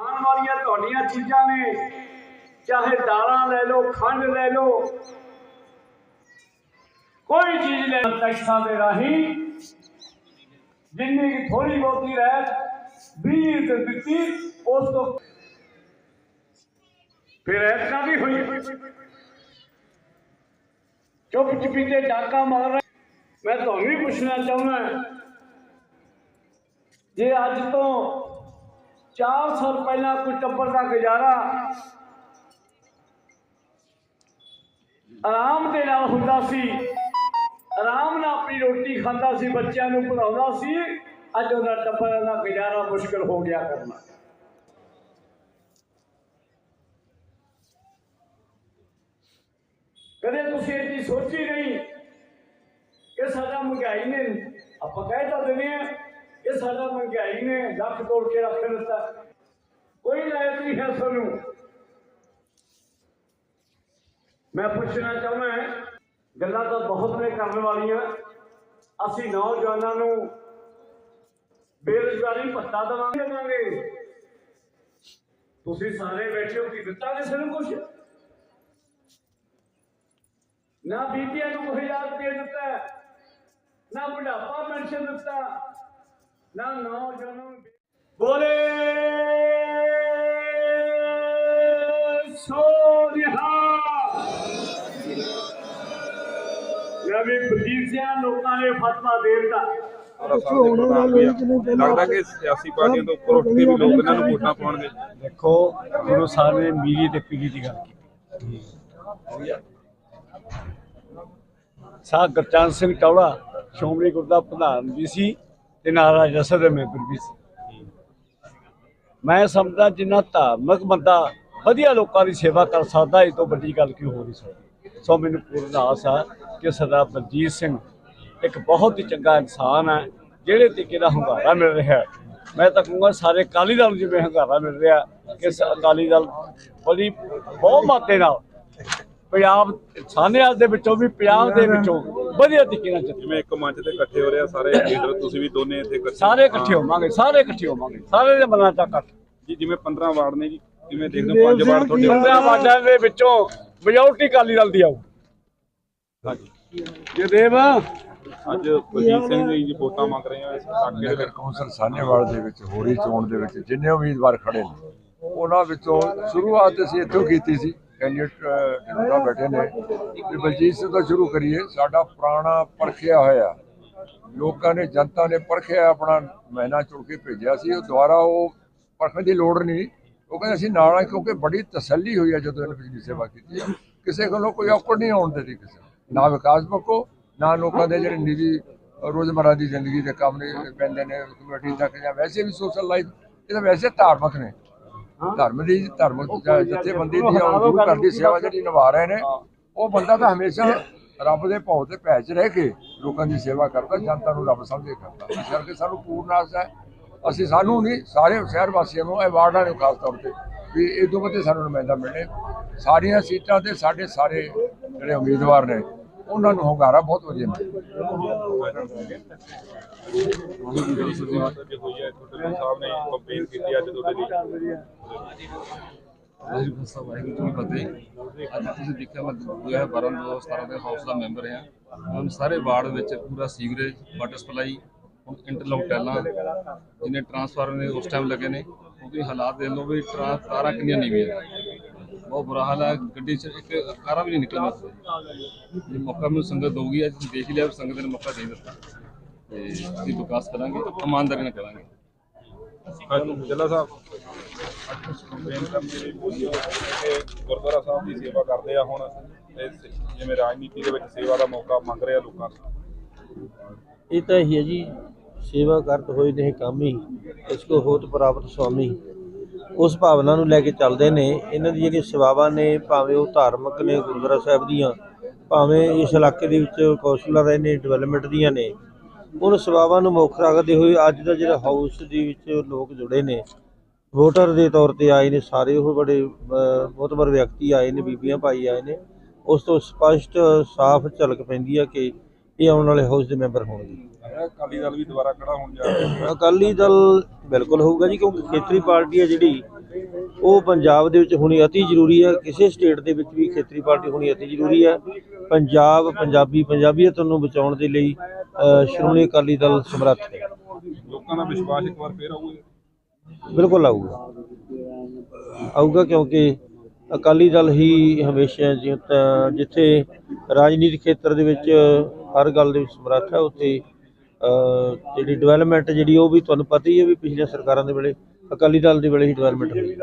ਖਾਣ ਵਾਲੀਆਂ ਤੁਹਾਡੀਆਂ ਚੀਜ਼ਾਂ ਨੇ, ਚਾਹੇ ਦਾਲਾਂ ਲੈ ਲਓ, ਖੰਡ ਲੈ ਲਓ। ਕੋਈ ਚੀਜ਼ ਲੈ ਲਓ ਟੈਕਸਾਂ ਦੇ ਰਾਹੀਂ, ਜਿੰਨੀ ਕਿ ਥੋੜੀ ਬਹੁਤੀ ਰਹਿ 20 ਤੇ ਦਿੱਤੀ ਉਸ ਤੋਂ ਫਿਰ ਐਸਾ ਵੀ ਹੋਈ। ਚੁੱਪ ਚੁਪੀਤੇ ਡਾਕਾ ਮਾਰ ਰਹੇ। ਮੈਂ ਤੁਹਾਨੂੰ ਵੀ ਪੁੱਛਣਾ ਚਾਹੁੰਦਾ ਜੇ ਅੱਜ ਤੋਂ 4 ਸਾਲ ਪਹਿਲਾਂ ਕੋਈ ਟੱਬਰ ਦਾ ਗੁਜ਼ਾਰਾ ਆਰਾਮ ਦੇ ਨਾਲ ਹੁੰਦਾ ਸੀ। ਆਰਾਮ ਨਾਲ ਆਪਣੀ ਰੋਟੀ ਖਾਂਦਾ ਸੀ, ਬੱਚਿਆਂ ਨੂੰ ਪੜਾਉਂਦਾ ਸੀ। ਅੱਜ ਉਹਦਾ ਟੱਬਰ ਦਾ ਗੁਜ਼ਾਰਾ ਮੁਸ਼ਕਲ ਹੋ ਗਿਆ ਕਰਨਾ। ਕਦੇ ਤੁਸੀਂ ਇਹ ਚੀਜ਼ ਸੋਚੀ ਨਹੀਂ ਕਿ ਸਾਡਾ ਮਹਿੰਗਾਈ ਨੇ ਆਪਾਂ ਕਹਿ ਤਾਂ ਦਿੰਦੇ ਆ ਇਹ ਸਾਡਾ ਮਹਿੰਗਾਈ ਨੇ ਲੱਖ ਤੋੜ ਕੇ ਰੱਖ ਦਿੱਤਾ। ਕੋਈ ਲਾਇਕ ਨਹੀਂ ਹੈ ਸਾਨੂੰ ਮੈਂ ਪੁੱਛਣਾ ਚਾਹੁੰਦਾ ਹਾਂ, ਗੱਲਾਂ ਤਾਂ ਬਹੁਤ ਨੇ ਕਰਨ ਵਾਲੀਆਂ। ਅਸੀਂ ਨੌਜਵਾਨਾਂ ਨੂੰ ਬੇਰੁਜ਼ਗਾਰੀ ਭੱਤਾ ਦੇਵਾਂਗੇ ਦੇਵਾਂਗੇ ਤੁਸੀਂ ਸਾਰੇ ਬੈਠੇ ਹੋ ਕਿ ਦਿੱਤਾ ਕਿਸੇ ਨੂੰ ਕੁਛ? ਨਾ ਬੀਬੀਆਂ ਨੂੰ ਕੋਈ ਹਜ਼ਾਰ ਰੁਪਏ ਦਿੱਤਾ ਨਾ ਬੁਢਾਪਾ ਪੈਨਸ਼ਨ ਦਿੱਤਾ ਨਾ ਨੌਜਵਾਨਾਂ ਨੂੰ ਬੋਲੇ ਸੋਨਿਹਾ ਨਵੀਂ ਬਲੀਸਿਆ ਲੋਕਾਂ ਨੇ ਫਤਵਾ ਦੇ ਦਿੱਤਾ ਸਾਰਾ ਸਾਲ ਦੇ ਪ੍ਰਧਾਨ ਵੀ ਆ। ਲੱਗਦਾ ਕਿ ਸਿਆਸੀ ਪਾਰਟੀਆਂ ਤੋਂ ਉੱਪਰ ਉੱਠ ਕੇ ਵੀ ਲੋਕ ਇਹਨਾਂ ਨੂੰ ਵੋਟਾਂ ਪਾਉਣਗੇ। ਦੇਖੋ ਗੁਰੂ ਸਾਹਿਬ ਨੇ ਮੀਰੀ ਤੇ ਪੀਰੀ ਦੀ ਗੱਲ ਕੀਤੀ। ਸਾਹ ਗੁਰਚਰਨ ਸਿੰਘ ਟੌੜਾ ਸ਼੍ਰੋਮਣੀ ਗੁਰਦਾ ਪ੍ਰਧਾਨ ਵੀ ਸੀ। ਤੇ ਨਾਰਾਜ ਰਸਦ ਦੇ ਮੈਂਬਰ ਵੀ ਸੀ। ਮੈਂ ਸਮਝਦਾ ਜਿੰਨਾ ਧਾਰਮਿਕ ਬੰਦਾ ਵਧੀਆ ਲੋਕਾਂ ਦੀ ਸੇਵਾ ਕਰ ਸਕਦਾ, ਇਹ ਤੋਂ ਵੱਡੀ ਗੱਲ ਕੀ ਹੋ ਨਹੀਂ ਸਕਦੀ? ਸੋ ਮੈਨੂੰ ਪੂਰਨ ਆਸ ਆ ਕਿ ਸਰਦਾਰ ਬਲਜੀਤ ਸਿੰਘ ਇੱਕ ਬਹੁਤ ਹੀ ਚੰਗਾ ਇਨਸਾਨ ਹੈ ਜਿਹੜੇ ਤਰੀਕੇ ਦਾ ਹੁੰਗਾਰਾ ਮਿਲ ਰਿਹਾ ਮੈਂ ਤਾਂ ਕਹੂੰਗਾ ਸਾਰੇ ਅਕਾਲੀ ਦਲ ਨੂੰ ਜਿਵੇਂ ਹੁੰਗਾਰਾ ਮਿਲ ਰਿਹਾ, ਕਿ ਅਕਾਲੀ ਦਲ ਬੜੀ, ਬਹੁਤ ਮਾਤੇ ਨਾਲ ਪੰਜਾਬ ਸਾਨੇਵਾਲ ਦੇ ਵਿੱਚੋਂ ਵੀ, ਪੰਜਾਬ ਦੇ ਵਿੱਚੋਂ ਵਧੀਆ ਤਰੀਕੇ ਨਾਲ ਚੱਲੇ ਜਿਵੇਂ ਇੱਕ ਮੰਚ ਤੇ ਇਕੱਠੇ ਹੋ ਰਹੇ ਆ ਸਾਰੇ ਲੀਡਰ ਤੁਸੀਂ ਵੀ ਦੋਨੇ ਇੱਥੇ ਇਕੱਠੇ ਸਾਰੇ ਇਕੱਠੇ ਹੋਵਾਂਗੇ ਸਾਰੇ ਇਕੱਠੇ ਹੋਵਾਂਗੇ। ਸਾਰੇ ਦੇ ਮਨਾਂ ਚ ਇਕੱਠ। ਜੀ ਜਿਵੇਂ 15 ਵਾਰਡ ਨੇ ਜੀ ਕਿਵੇਂ ਦੇਖਦੇ ਹੋ? ਪੰਜ ਵਾਰਡ ਤੁਹਾਡੇ ਪੰਦਰਾਂ ਵਾਰਡਾਂ ਦੇ ਵਿੱਚੋਂ ਮੈਜੋਰਟੀ ਅਕਾਲੀ ਦਲ ਦੀ ਆਊ। ਹਾਂਜੀ। ਜੇ ਦੇਵ। ਅੱਜ ਬਲਜੀਤ ਸਿੰਘ ਜੀ ਜੀ ਵੋਟਾਂ ਮੰਗ ਰਹੇ ਆ ਦੇ ਨਗਰ ਕੌਂਸਲ ਸਾਹਨੇਵਾਲ ਦੇ ਵਿੱਚ ਹੋਰੀ ਚੋਣ ਦੇ ਵਿੱਚ ਜਿੰਨੇ ਉਮੀਦਵਾਰ ਖੜੇ ਨੇ ਉਹਨਾਂ ਵਿੱਚੋਂ ਸ਼ੁਰੂਆਤ ਅਸੀਂ ਇੱਥੋਂ ਕੀਤੀ ਸੀ। ਕੈਂਡੀਡੇਟ ਜਿਹੜਾ ਬੈਠੇ ਨੇ ਤੇ ਬਲਜੀਤ ਸਿੰਘ ਤੋਂ ਸ਼ੁਰੂ ਕਰੀਏ, ਸਾਡਾ ਪੁਰਾਣਾ ਪਰਖਿਆ ਹੋਇਆ। ਲੋਕਾਂ ਨੇ, ਜਨਤਾ ਨੇ ਪਰਖਿਆ, ਆਪਣਾ ਮਹੀਨਾ ਚੁਣ ਕੇ ਭੇਜਿਆ ਸੀ, ਉਹ ਦੁਬਾਰਾ ਉਹ ਪਰਖਣ ਦੀ ਲੋੜ ਨਹੀਂ। ਉਹ ਕਹਿੰਦੇ, ਅਸੀਂ ਨਾਲ ਆ ਕਿਉਂਕਿ ਬੜੀ ਤਸੱਲੀ ਹੋਈ ਹੈ ਜਦੋਂ ਇਹਨਾਂ ਬਿਜਲੀ ਸੇਵਾ ਕੀਤੀ ਹੈ ਕਿਸੇ ਕੋਲੋਂ ਕੋਈ ਔਕੜ ਨਹੀਂ ਆਉਣ ਦਿੱਤੀ ਕਿਸੇ ਨਾ। ਵਿਕਾਸ ਪੱਖੋਂ, ਨਾ ਲੋਕਾਂ ਦੇ ਜਿਹੜੇ ਨਿੱਜੀ ਰੋਜ਼ਮਰਰਾ ਦੀ ਜ਼ਿੰਦਗੀ ਦੇ ਕੰਮ ਨੇ, ਪੈਂਦੇ ਨੇ, ਕਮੇਟੀ ਤੱਕ ਜਾਂ ਵੈਸੇ ਵੀ ਸੋਸ਼ਲ ਲਾਈਫ ਇਹ ਤਾਂ ਵੈਸੇ ਧਾਰਮਿਕ ਨੇ। ਧਰਮ ਦੀ ਧਰਮਿਕ ਜ- ਜਥੇਬੰਦੀ ਦੀ ਉਹ ਗੁਰੂ ਘਰ ਦੀ ਸੇਵਾ ਜਿਹੜੀ ਨਿਭਾ ਰਹੇ ਨੇ ਉਹ ਬੰਦਾ ਤਾਂ ਹਮੇਸ਼ਾ ਰੱਬ ਦੇ ਭੌ ਤੇ ਭੈ ਚ ਰਹਿ ਕੇ ਲੋਕਾਂ ਦੀ ਸੇਵਾ ਕਰਦਾ ਜਨਤਾ ਨੂੰ ਰੱਬ ਸਮਝੇ ਕਰਦਾ। ਇਸ ਕਰਕੇ ਸਾਨੂੰ ਪੂਰਨ ਆਸ ਹੈ। ਅਸੀਂ ਸਾਨੂੰ ਨਹੀਂ ਸਾਰੇ ਸ਼ਹਿਰ ਵਾਸੀਆਂ ਨੂੰ ਇਹ ਵਾਰਡਾਂ ਨੂੰ ਖਾਸ ਤੌਰ ਤੇ ਵੀ ਇਹ ਤੋਂ ਵੱਧ ਸਾਨੂੰ ਨੁਮਾਇੰਦਾ ਮਿਲਣੇ ਸਾਰੀਆਂ ਸੀਟਾਂ ਤੇ ਸਾਡੇ ਸਾਰੇ ਜਿਹੜੇ ਉਮੀਦਵਾਰ ਨੇ ਉਹਨਾਂ ਨੂੰ ਹੁੰਗਾਰਾ ਬਹੁਤ ਵਧੀਆ ਮਿਲਿਆ। ਸਾਹਿਬ ਵਾਹਿਗੁਰੂ ਜੀ ਫਤਿਹ। ਅੱਜ ਤੁਸੀਂ ਦੇਖਿਆ ਮੈਂ 2012 2017 ਦੇ ਹਾਊਸ ਦਾ ਮੈਂਬਰ ਹਾਂ। ਹੁਣ ਸਾਰੇ ਵਾਰਡ ਵਿੱਚ ਪੂਰਾ ਸੀਵਰੇਜ, ਵਾਟਰ ਸਪਲਾਈ ਇੰਟਰਲੌਕ ਟੈਲਾਂ ਜਿਹਨੇ ਟਰਾਂਸਫਾਰਮਰ ਉਸ ਟਾਈਮ ਲੱਗੇ ਨੇ ਕਿਉਂਕਿ ਹਾਲਾਤ ਦੇਖ ਲਓ ਵੀ ਤਾਰਾਂ ਕਿੰਨੀਆਂ ਨੀਵੀਆਂ। ਬਹੁਤ ਬੁਰਾ ਹਾਲ ਹੈ। ਗੱਡੀ 'ਚ ਇੱਕ ਕਾਰਾ ਵੀ ਨਹੀਂ ਨਿਕਲਣਾ ਜੇ ਮੌਕਾ ਮੈਨੂੰ ਸੰਗਤ ਦਊਗੀ ਅੱਜ ਦੇਖ ਹੀ ਲਿਆ ਸੰਗਤ ਨੇ ਮੌਕਾ ਦੇ ਦਿੱਤਾ। ਤੇ ਅਸੀਂ ਵਿਕਾਸ ਕਰਾਂਗੇ ਇਮਾਨਦਾਰੀ ਨਾਲ ਕਰਾਂਗੇ। ਜੱਲਾ ਸਾਹਿਬ। ਕੰਪੇਨ ਕਰਨੀ ਵੀ ਪੂਰੀ ਹੋ ਕਿ ਗੁਰਦੁਆਰਾ ਸਾਹਿਬ ਦੀ ਸੇਵਾ ਕਰਦੇ ਆ ਹੁਣ ਜਿਵੇਂ ਰਾਜਨੀਤੀ ਦੇ ਵਿੱਚ ਸੇਵਾ ਦਾ ਮੌਕਾ ਮੰਗ ਰਹੇ ਲੋਕਾਂ ਤੋਂ ਇਹ ਤਾਂ ਹੀ ਹੈ ਜੀ ਸੇਵਾ ਕਰਤ ਹੋਏ ਨੇ ਕੰਮ ਹੀ ਇਸ ਕੋ ਹੋਤ ਪ੍ਰਾਪਤ ਸੁਆਮੀ ਉਸ ਭਾਵਨਾ ਨੂੰ ਲੈ ਕੇ ਚੱਲਦੇ ਨੇ। ਇਹਨਾਂ ਦੀ ਜਿਹੜੀਆਂ ਸੇਵਾਵਾਂ ਨੇ ਭਾਵੇਂ ਉਹ ਧਾਰਮਿਕ ਨੇ ਗੁਰਦੁਆਰਾ ਸਾਹਿਬ ਦੀਆਂ ਭਾਵੇਂ ਇਸ ਇਲਾਕੇ ਦੇ ਵਿੱਚ ਕੌਂਸਲਰ ਰਹੇ ਨੇ ਡਿਵੈਲਪਮੈਂਟ ਦੀਆਂ ਨੇ ਉਹਨਾਂ ਸੇਵਾਵਾਂ ਨੂੰ ਮੁੱਖ ਰੱਖਦੇ ਹੋਏ ਅੱਜ ਦਾ ਜਿਹੜਾ ਹਾਊਸ ਦੇ ਵਿੱਚ ਲੋਕ ਜੁੜੇ ਨੇ। ਵੋਟਰ ਦੇ ਤੌਰ ਤੇ ਆਏ ਨੇ ਸਾਰੇ ਉਹ ਬੜੇ ਅਹ, ਮੋਹਤਬਰ ਵਿਅਕਤੀ ਆਏ ਨੇ ਬੀਬੀਆਂ ਭਾਈ ਆਏ ਨੇ। ਉਸ ਤੋਂ ਸਪਸ਼ਟ ਸਾਫ਼ ਝਲਕ ਪੈਂਦੀ ਹੈ ਕਿ ਇਹ ਆਉਣ ਵਾਲੇ ਹਾਊਸ ਦੇ ਮੈਂਬਰ ਹੋਣਗੇ। ਅਕਾਲੀ ਦਲ ਵੀ ਦੁਬਾਰਾ ਖੜਾ ਹੋਣ ਜਾ ਰਿਹਾ ਹੈ। ਅਕਾਲੀ ਦਲ ਬਿਲਕੁਲ ਹੋਊਗਾ ਜੀ ਕਿਉਂਕਿ ਖੇਤਰੀ ਪਾਰਟੀ ਹੈ ਜਿਹੜੀ ਉਹ ਪੰਜਾਬ ਦੇ ਵਿੱਚ ਹੋਣੀ ਅਤੀ ਜ਼ਰੂਰੀ ਹੈ। ਕਿਸੇ ਸਟੇਟ ਦੇ ਵਿੱਚ ਵੀ ਖੇਤਰੀ ਪਾਰਟੀ ਹੋਣੀ ਅਤੀ ਜ਼ਰੂਰੀ ਹੈ। ਪੰਜਾਬ ਪੰਜਾਬੀ ਪੰਜਾਬੀਅਤ ਨੂੰ ਬਚਾਉਣ ਦੇ ਲਈ ਸ਼੍ਰੋਮਣੀ ਅਕਾਲੀ ਦਲ ਸਮਰੱਥ ਹੈ। ਲੋਕਾਂ ਦਾ ਵਿਸ਼ਵਾਸ ਇੱਕ ਵਾਰ ਫੇਰ ਆਊਗਾ? ਬਿਲਕੁਲ ਆਊਗਾ। ਆਊਗਾ ਕਿਉਂਕਿ ਅਕਾਲੀ ਦਲ ਹੀ ਹਮੇਸ਼ਾ ਜਿੱਥੇ ਰਾਜਨੀਤਿਕ ਖੇਤਰ ਦੇ ਵਿੱਚ ਹਰ ਗੱਲ ਦੇ ਵਿੱਚ ਸਮਰੱਥ ਹੈ। ਉੱਥੇ ਅ, ਜਿਹੜੀ ਡਿਵੈਲਪਮੈਂਟ ਜਿਹੜੀ ਉਹ ਵੀ ਤੁਹਾਨੂੰ ਪਤਾ ਹੀ ਹੈ ਵੀ ਪਿਛਲੀਆਂ ਸਰਕਾਰਾਂ ਦੇ ਵੇਲੇ ਅਕਾਲੀ ਦਲ ਦੇ ਵੇਲੇ ਹੀ ਡਿਵੈਲਪਮੈਂਟ ਹੋਈ।